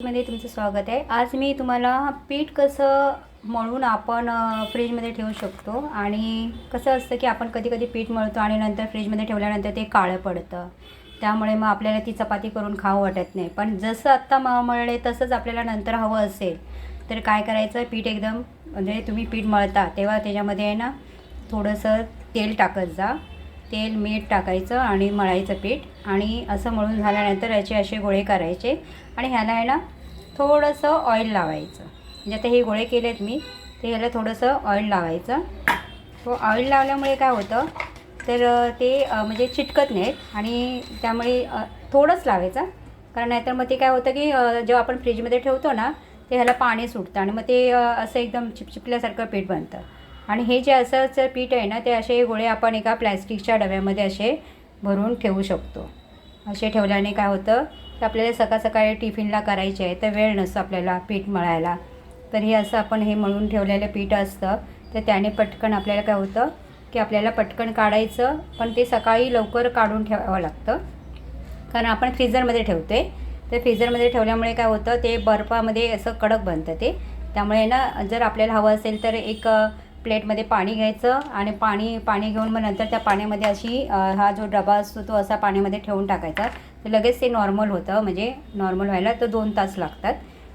मध्ये तुमचं स्वागत आहे. आज मी तुम्हाला पीठ कसं मळून आपण फ्रीजमध्ये ठेवू शकतो आणि कसं असतं की आपण कधी कधी पीठ मळतो आणि नंतर फ्रीजमध्ये ठेवल्यानंतर ते काळं पडतं. त्यामुळे मग आपल्याला ती चपाती करून खावं वाटत नाही. पण जसं आत्ता म मळले तसंच आपल्याला नंतर हवं असेल तर काय करायचं? पीठ एकदम म्हणजे तुम्ही पीठ मळता तेव्हा त्याच्यामध्ये आहे ना थोडंसं तेल टाकत जा. तेल मीठ टाकायचं आणि मळायचं पीठ आणि असं मळून झाल्यानंतर याचे असे गोळे करायचे आणि ह्याला आहे ना थोडंसं ऑइल लावायचं. म्हणजे आता हे गोळे केलेत मी ते ह्याला थोडंसं ऑइल लावायचं. तो ऑइल लावल्यामुळे काय होतं तर ते म्हणजे चिटकत नाहीत आणि त्यामुळे थोडंच लावायचं. कारण नाहीतर मग ते काय होतं की जेव्हा आपण फ्रीजमध्ये ठेवतो ना ते ह्याला पाणी सुटतं आणि मग ते असं एकदम चिपचिपल्यासारखं पीठ बनतं. आणि हे जे असंच पीठ आहे ना ते असे गोळे आपण एका प्लॅस्टिकच्या डब्यामध्ये असे भरून ठेवू शकतो. असे ठेवल्याने काय होतं की आपल्याला सकाळ सकाळी टिफिनला करायचे आहे तर वेळ नसतो आपल्याला पीठ मळायला. तर हे असं आपण हे मळून ठेवलेलं पीठ असतं तर त्याने पटकन आपल्याला काय होतं की आपल्याला पटकन काढायचं पण ते सकाळी लवकर काढून ठेवावं लागतं. कारण आपण फ्रीझरमध्ये ठेवतो आहे तर फ्रीझरमध्ये ठेवल्यामुळे काय होतं ते बर्फामध्ये असं कडक बनतं ते. त्यामुळे ना जर आपल्याला हवं असेल तर एक प्लेटमध्ये पाणी घ्यायचं आणि पाणी पाणी घेऊन मग नंतर त्या पाण्यामध्ये अशी हा जो डबा असतो तो असा पाण्यामध्ये ठेवून टाकायचा. तर लगेच ते नॉर्मल होतं म्हणजे नॉर्मल व्हायला तर दोन तास लागतात.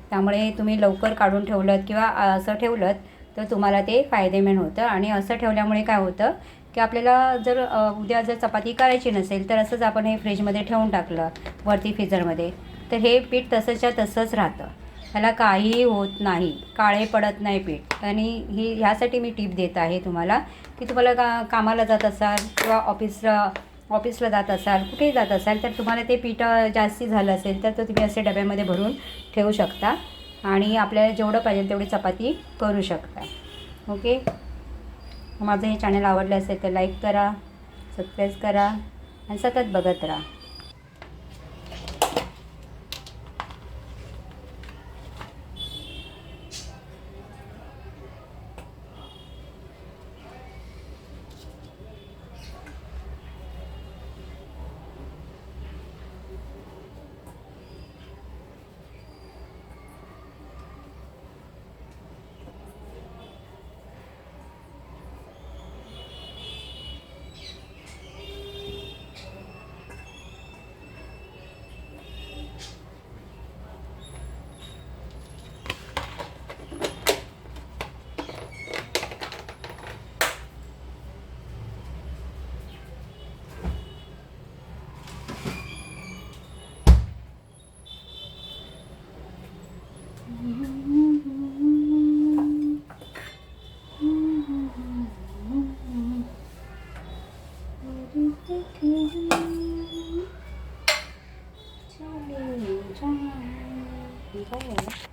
त्यामुळे तुम्ही लवकर काढून ठेवलं किंवा असं ठेवलं तर तुम्हाला ते फायदेमंद होतं. आणि असं ठेवल्यामुळे काय होतं की आपल्याला जर उद्या जर चपाती करायची नसेल तर असंच आपण हे फ्रीजमध्ये ठेवून टाकलं वरती फ्रीजरमध्ये. तर हे पीठ तसंच्या तसंच राहतं. ह्याला काहीही होत नाही काळे पडत नाही पीठ. आणि ही ह्यासाठी मी टीप देत आहे तुम्हाला की तुम्हाला का कामाला जात असाल किंवा ऑफिसला ऑफिसला जात असाल कुठेही जात असाल तर तुम्हाला ते पीठ जास्ती झालं असेल तर तो तुम्ही असे डब्यामध्ये भरून ठेवू शकता. आणि आपल्याला जेवढं पाहिजे तेवढी चपाती करू शकता. ओके? माझं हे चॅनल आवडलं असेल तर लाईक करा सबस्क्राईब करा आणि सतत बघत राहा. 처음에는 인정 인정이에요.